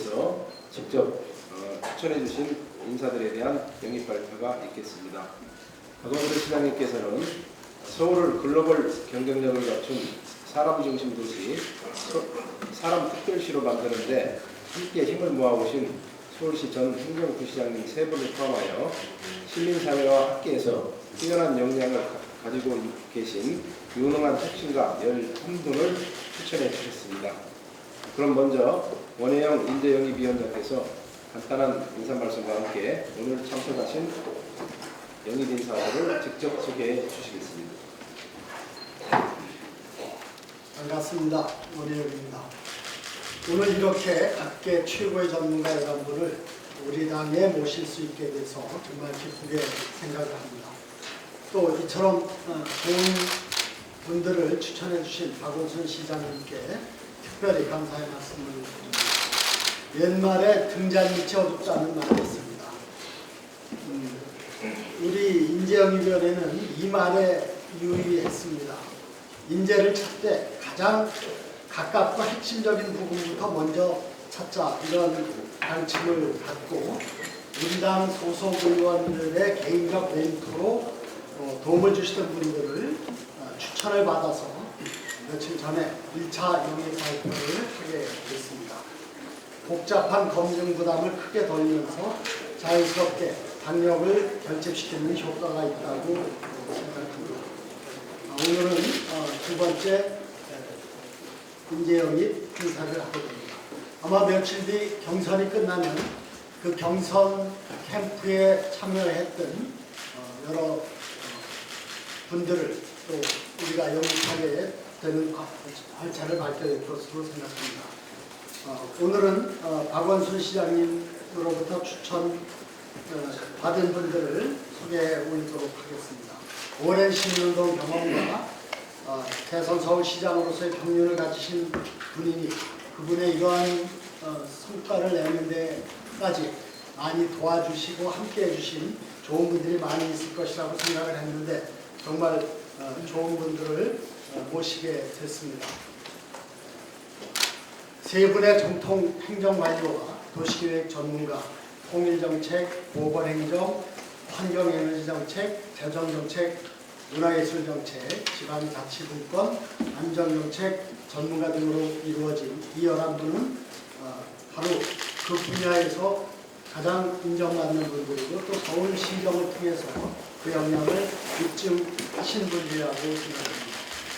서울시장님께서 직접 어, 추천해 주신 인사들에 대한 영입 발표가 있겠습니다. 박원순 시장님께서는 서울을 글로벌 경쟁력을 갖춘 사람 중심 도시, 서- 사람 특별시로 만드는데 함께 힘을 모아오신 서울시 전 행정부시장님 세 분을 포함하여 시민사회와 함께해서 뛰어난 역량을 가- 가지고 계신 유능한 혁신가 11분을 추천해 주셨습니다. 그럼 먼저 원혜영 인재영입위원장께서 간단한 인사 말씀과 함께 오늘 참석하신 영입 인사들을 직접 소개해 주시겠습니다. 반갑습니다. 원혜영입니다. 오늘 이렇게 각계 최고의 전문가 여러분을 우리 당에 모실 수 있게 돼서 정말 기쁘게 생각을 합니다. 또 이처럼 어, 좋은 분들을 추천해 주신 박원순 시장님께 특별히 감사의 말씀을 드립니다. 옛말에 등잔 밑이 어둡다는 말이 있습니다. 음, 우리 인재영입위원회는 이 말에 유의했습니다. 인재를 찾되 가장 가깝고 핵심적인 부분부터 먼저 찾자 이런 방침을 갖고 우리 당 소속 의원들의 개인적 멘토로 어, 도움을 주시던 분들을 어, 추천을 받아서 며칠 전에 1차 영입 발표를 하게 됐습니다. 복잡한 검증 부담을 크게 덜면서 자연스럽게 당력을 결집시키는 효과가 있다고 생각합니다. 아, 오늘은 어, 두 번째 인재 영입 행사를 하게 됩니다. 아마 며칠 뒤 경선이 끝나면 그 경선 캠프에 참여했던 어, 여러 어, 분들을 또 우리가 영입하게 되는 활차를 밟게 될 것으로 생각합니다. 어, 오늘은 어, 박원순 시장님으로부터 추천 어, 받은 분들을 소개해 올리도록 하겠습니다. 오랜 시민운동 경험과 어, 대선 서울시장으로서의 경륜을 가지신 분이니 그분의 이러한 어, 성과를 내는 데까지 많이 도와주시고 함께 해 주신 좋은 분들이 많이 있을 것이라고 생각을 했는데 정말 어, 좋은 분들을 어, 모시게 됐습니다. 세 분의 정통 행정관료와 도시계획 전문가, 통일정책, 보건행정, 환경에너지정책, 재정정책, 문화예술정책, 지방자치분권, 안전정책 전문가 등으로 이루어진 이 열한 분은 어, 바로 그 분야에서 가장 인정받는 분들이고 또 서울 시정을 통해서 그 역량을 입증하신 분들이라고 생각합니다.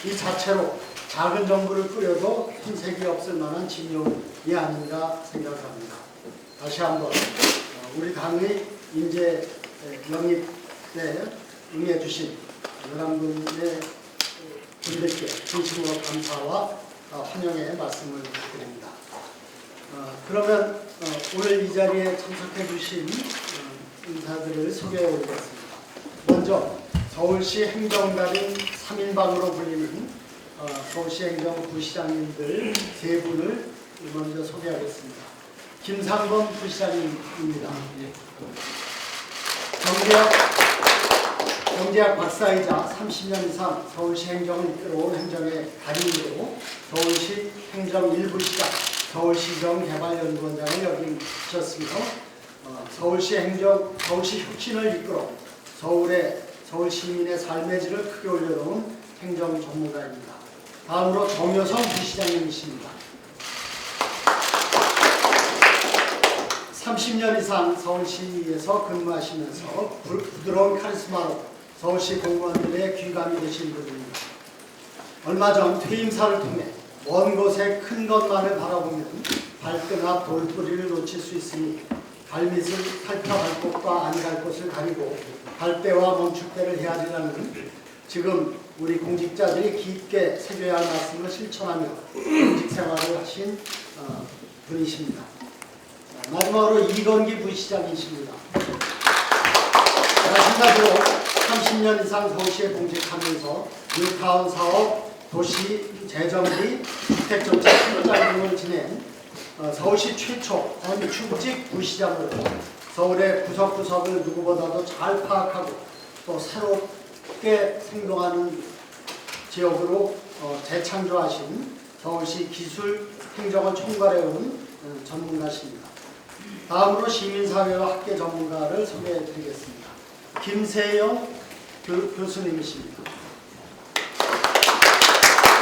이 자체로 작은 정부를 꾸려도 흰색이 없을 만한 진용이 아닌가 생각합니다. 다시 한번 어, 우리 당의 인재 영입에 응해 주신 열한 분의 분들께 진심으로 감사와 어, 환영의 말씀을 드립니다. 어, 그러면 어, 오늘 이 자리에 참석해 주신 어, 인사들을 소개해 드리겠습니다. 먼저 서울시 행정달인 3인방으로 불리는 어, 서울시 행정 부시장님들 세 분을 먼저 소개하겠습니다. 김상범 부시장님입니다. 경제학, 경제학 박사이자 30년 이상 서울시 행정을 이끌어온 행정의 달인으로 서울시 행정 일부 시장, 서울시정개발연구원장을 역임하셨으며 어, 서울시 행정, 서울시 혁신을 이끌어 서울의 서울 시민의 삶의 질을 크게 올려놓은 행정 전문가입니다. 다음으로 정여성 부시장님이십니다. 30년 이상 서울시에서 근무하시면서 부- 부드러운 카리스마로 서울시 공무원들의 귀감이 되신 분입니다. 얼마 전 퇴임사를 통해 먼 곳에 큰 것만을 바라보면 발등 앞 돌뿌리를 놓칠 수 있으니 갈밑을 살펴갈 곳과 안갈 곳을 가리고 갈 때와 멈출 때를 헤아리라는 지금 우리 공직자들이 깊게 새겨야 할 말씀을 실천하며 공직 생활을 하신 어, 분이십니다. 자, 마지막으로 이건기 부시장이십니다. 마찬가지로 30년 이상 서울시에 공직하면서 뉴타운 사업, 도시 재정비, 주택정책 실장 등을 지낸 어, 서울시 최초 건축직 부시장으로 서울의 구석구석을 누구보다도 잘 파악하고 또 새롭 게 생동하는 지역으로 어, 재창조하신 서울시 기술행정원 총괄해온 어, 전문가십니다. 다음으로 시민사회와 학계 전문가를 소개해드리겠습니다. 김세영 교, 교수님이십니다.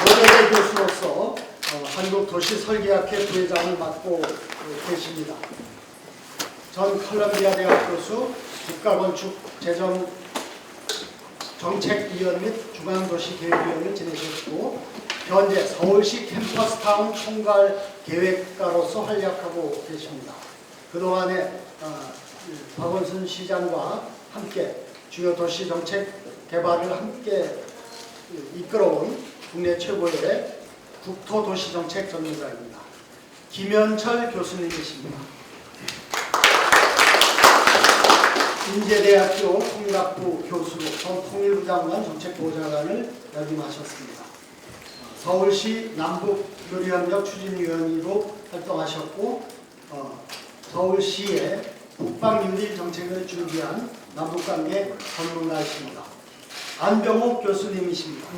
고대대 교수로서 어, 한국도시설계학회 부회장을 맡고 어, 계십니다. 전 컬럼비아 대학 교수, 국가건축재정 정책위원 및 중앙도시계획위원을 지내셨고 현재 서울시 캠퍼스타운 총괄 계획가로서 활약하고 계십니다. 그동안에 어, 이 박원순 시장과 함께 주요 도시 정책 개발을 함께 이끌어온 국내 최고의 국토도시정책 전문가입니다. 김현철 교수님이십니다. 인제대학교 통일학부 교수로 전 통일부 장관 정책보좌관을 역임하셨습니다. 서울시 남북교류협력 추진위원으로 활동하셨고 어, 서울시의 국방윤리 정책을 준비한 남북관계 전문가이십니다. 안병옥 교수님이십니다.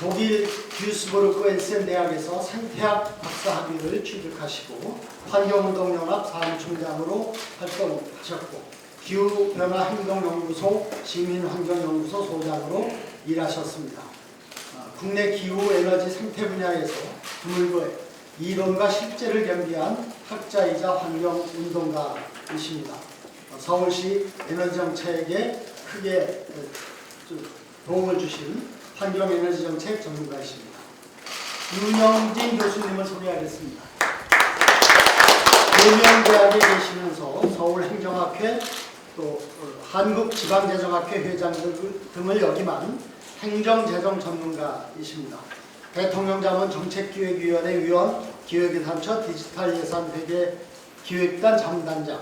독일 듀스부르크 엔센 대학에서 생태학 박사 학위를 취득하시고 환경운동연합 사무총장으로 활동하셨고 기후변화행동연구소 시민환경연구소 소장으로 일하셨습니다. 아, 국내 기후 에너지 생태 분야에서 드물게 이론과 실제를 겸비한 학자이자 환경운동가이십니다. 어, 서울시 에너지 정책에 크게 어, 좀 도움을 주신 환경 에너지 정책 전문가이십니다. 윤영진 교수님을 소개하겠습니다. 대명대학에 계시면서 서울행정학회 또 어, 한국지방재정학회 회장 등을 역임한 행정재정 전문가이십니다. 대통령 자문 정책기획위원회 위원, 기획예산처 디지털 예산 회계 기획단 자문단장,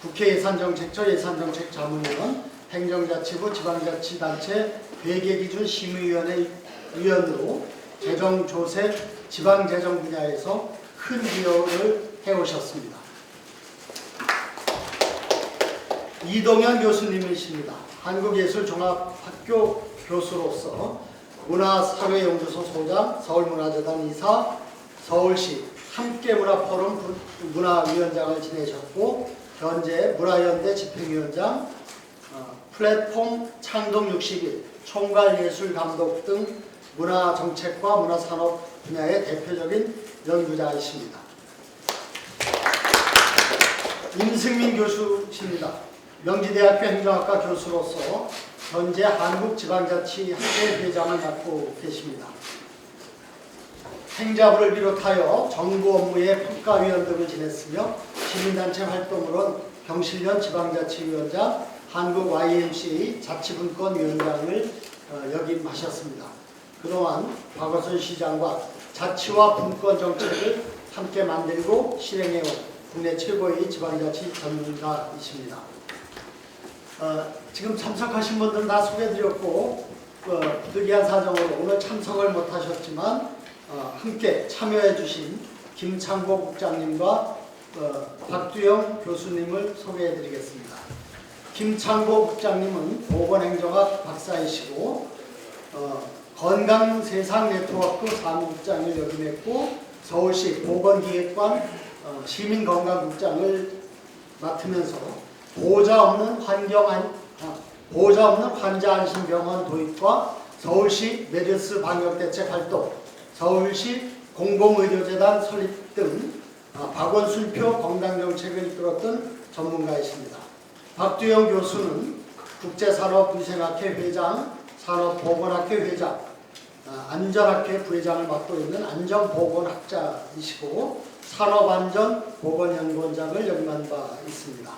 국회 예산정책처 예산정책 자문위원, 행정자치부 지방자치단체 회계 기준 심의위원회 위원으로 재정조세 지방재정 분야에서 큰 기여를 해오셨습니다. 이동현 교수님이십니다. 한국예술종합학교 교수로서 문화사회연구소 소장, 서울문화재단 이사, 서울시 함께문화포럼 부- 문화위원장을 지내셨고 현재 문화연대 집행위원장, 어, 플랫폼 창동 60일, 총괄예술감독 등 문화정책과 문화산업 분야의 대표적인 연구자이십니다. 임승민 교수십니다. 명지대학교 행정학과 교수로서 현재 한국지방자치학회 회장을 맡고 계십니다. 행자부를 비롯하여 정부 업무의 평가위원 등을 지냈으며 시민단체 활동으로는 경실련 지방자치위원장, 한국 YMCA 자치분권위원장을 어, 역임하셨습니다. 그동안 박원순 시장과 자치와 분권 정책을 함께 만들고 실행해온 국내 최고의 지방자치 전문가이십니다. 어, 지금 참석하신 분들 다 소개드렸고 어, 부득이한 사정으로 오늘 참석을 못하셨지만 어, 함께 참여해주신 김창보 국장님과 어, 박두영 교수님을 소개해드리겠습니다. 김창보 국장님은 보건행정학 박사이시고 어, 건강세상 네트워크 사무국장을 역임했고 서울시 보건기획관 어, 시민건강국장을 맡으면서 보호자 없는 환경 안, 아, 보호자 없는 환자 안심 병원 도입과 서울시 메르스 방역 대책 활동, 서울시 공공의료재단 설립 등 아, 박원순표 건강정책을 이끌었던 전문가이십니다. 박두영 교수는 국제산업위생학회 회장, 산업보건학회 회장, 아, 안전학회 부회장을 맡고 있는 안전보건학자이시고 산업안전보건연구원장을 역임한 바 있습니다.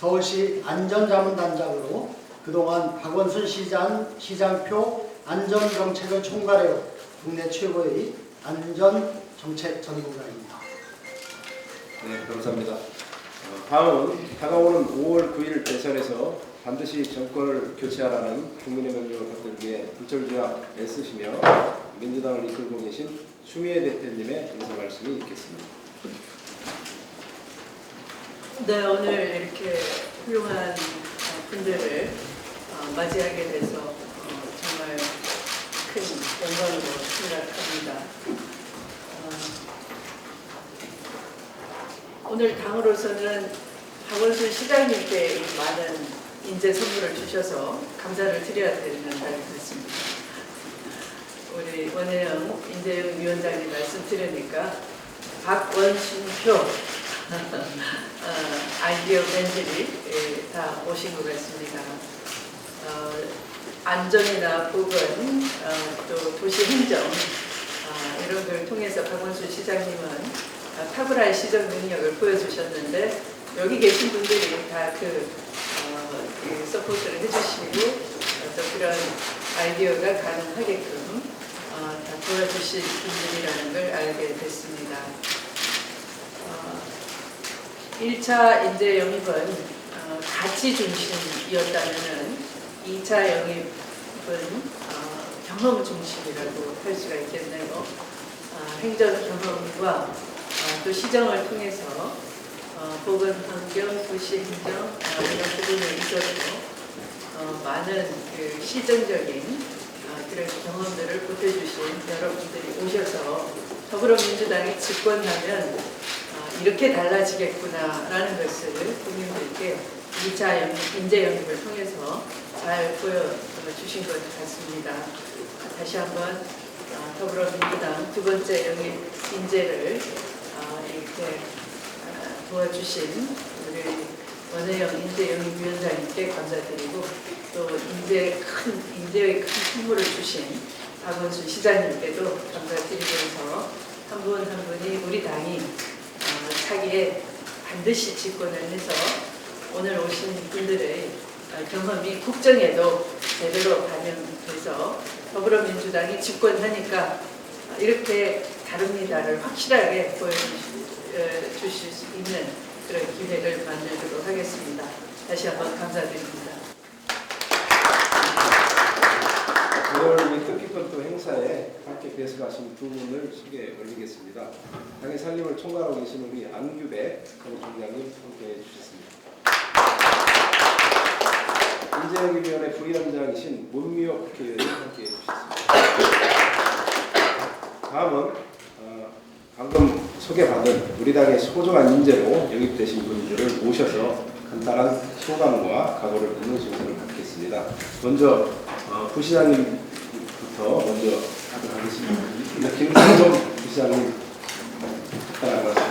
서울시 안전자문단장으로 그동안 박원순 시장, 시장표 안전정책을 총괄해온 국내 최고의 안전정책 전문가입니다. 네, 감사합니다. 어, 다음은 다가오는 5월 9일 대선에서 반드시 정권을 교체하라는 국민의 명령을 받들기 위해 불철주야 애쓰시며 민주당을 이끌고 계신 추미애 대표님의 인사 말씀이 있겠습니다. 네, 오늘 이렇게 훌륭한 어, 분들을 어, 맞이하게 돼서 어, 정말 큰 영광으로 생각합니다. 어, 오늘 당으로서는 박원순 시장님께 이 많은 인재 선물을 주셔서 감사를 드려야 되는 날 같습니다. 우리 원혜영 인재영 위원장님 말씀 들으니까 박원순표 어, 아이디어 벤들이 예, 다 오신 것 같습니다. 어, 안전이나 보건, 어, 또 도시 행정 어, 이런 걸 통해서 박원순 시장님은 어, 탁월한 시정 능력을 보여주셨는데 여기 계신 분들이 다그 어, 그 서포트를 해주시고 어, 또 그런 아이디어가 가능하게끔 어, 다 도와주실 분들이라는 걸 알게 됐습니다. 어, 1차 인재 영입은 어, 가치 중심이었다면 2차 영입은 어, 경험 중심이라고 할 수가 있겠네요. 어, 행정 경험과 어, 또 시정을 통해서 어, 보건 환경, 도시 행정 어, 이런 부분에 있어서 어, 많은 그 실정적인 어, 그런 경험들을 보태주신 여러분들이 오셔서 더불어민주당이 집권하면 어, 이렇게 달라지겠구나라는 것을 국민들께 2차 영입, 인재 영입을 통해서 잘 보여주신 것 같습니다. 다시 한번 어, 더불어민주당 두 번째 영입 인재를 도와주신 우리 원혜영 인재 영입위원장님께 감사드리고 또 인재 큰 인재의 큰 선물을 주신 박원순 시장님께도 감사드리면서 한 분한 분이 우리 당이 어, 차기에 반드시 집권을 해서 오늘 오신 분들의 어, 경험이 국정에도 제대로 반영돼서 더불어민주당이 집권하니까 어, 이렇게 다릅니다를 확실하게 보여주 실 수 있는 그런 기회를 만들도록 하겠습니다. 다시 한번 감사드립니다. 오늘 이 뜻깊은 또 행사에 함께 배석하신 두 분을 소개 올리겠습니다. 당의 살림을 총괄하고 계신 우리 안규배 전 총장님 함께 해 주셨습니다. 인재영입위원회 부위원장이신 문미호 국회의원님 함께 해 주셨습니다. 다음은 어, 방금 소개받은 우리 당의 소중한 인재로 영입되신 분들을 모셔서 간단한 소감과 각오를 묻는 순서를 갖겠습니다. 먼저 어, 부시장님부터 먼저 하도록 하겠습니다. 김상정 부시장님 말씀.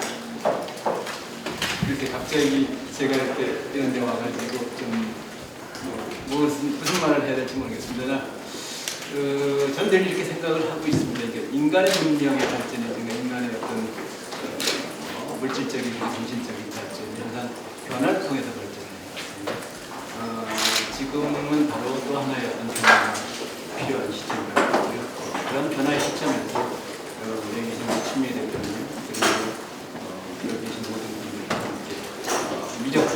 이렇게 갑자기 제가 이렇게 이런 데 와가지고 좀 뭐, 무슨, 무슨 말을 해야 될지 모르겠습니다. 그, 저는 늘 이렇게 생각을 하고 있습니다. 인간의 문명의 어, 물질적인 정신적인 발전이 항상 변화를 통해서 발전하는 것 같습니다. 어, 지금은 바로 또 하나의 어떤 변화가 필요한 시점인 것 같고요. 그런 변화의 시점에서 어, 우리 계신 친미 대표님 그리고 어, 여기 계신 모든 분들이 함께 어, 미적한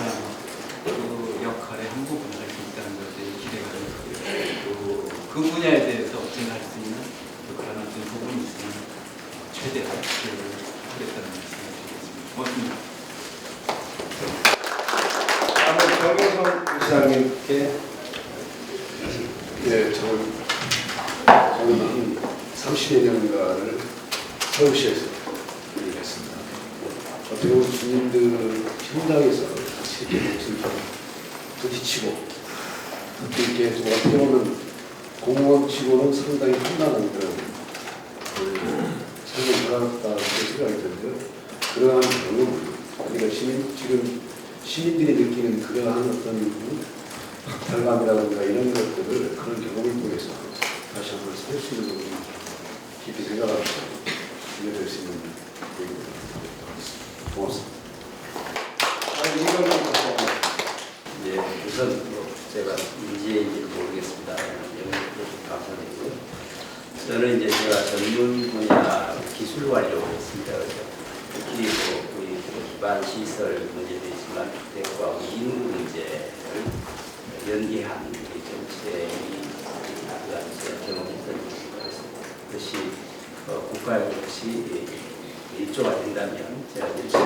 그 역할의 한 부분을 할 수 있다는 것에 기대가 되고요. 또그 분야에 대해서 제가 할 수 있는 또 그런 어떤 부분이 있으면 어, 최대한 기여를 하겠다는 말씀을 드리겠습니다. 고맙습니다. 다음은 정경선 부시장님께 네, 저는, 저는 한 30여 년간을 서울시에서 일했습니다. 어떻게 보면 주민들 현장에서 같이 이렇게 좀 부딪히고, 특히 이렇게 좀 어떻게 보면 공무원 치고는 상당히 험난한 그런 그 삶을 살았다고 생각이 드는데요. 그러한 경험, 우리가 시민, 지금 시민들이 느끼는 그러한 어떤 결과이라든가 이런 것들을 그런 경험을 통해서 다시 한번 살수 있는 부분이 깊이 생각하면서 이어질 수 있는 부분입니다. 고맙습니다. 부시장님. 예, 우선 뭐 제가 인지인지를 모르겠습니다. 영역도 감사드리고요. 저는 이제 제가 전문 분야 기술 관리를 했습니다. 특히 뭐 우리 그 기반 시설 문제도 있지만 대과 인구 문제를 연계한 정책이 아주 경험했던 어, 국가의 것이 일조가 된다면 제가 열심히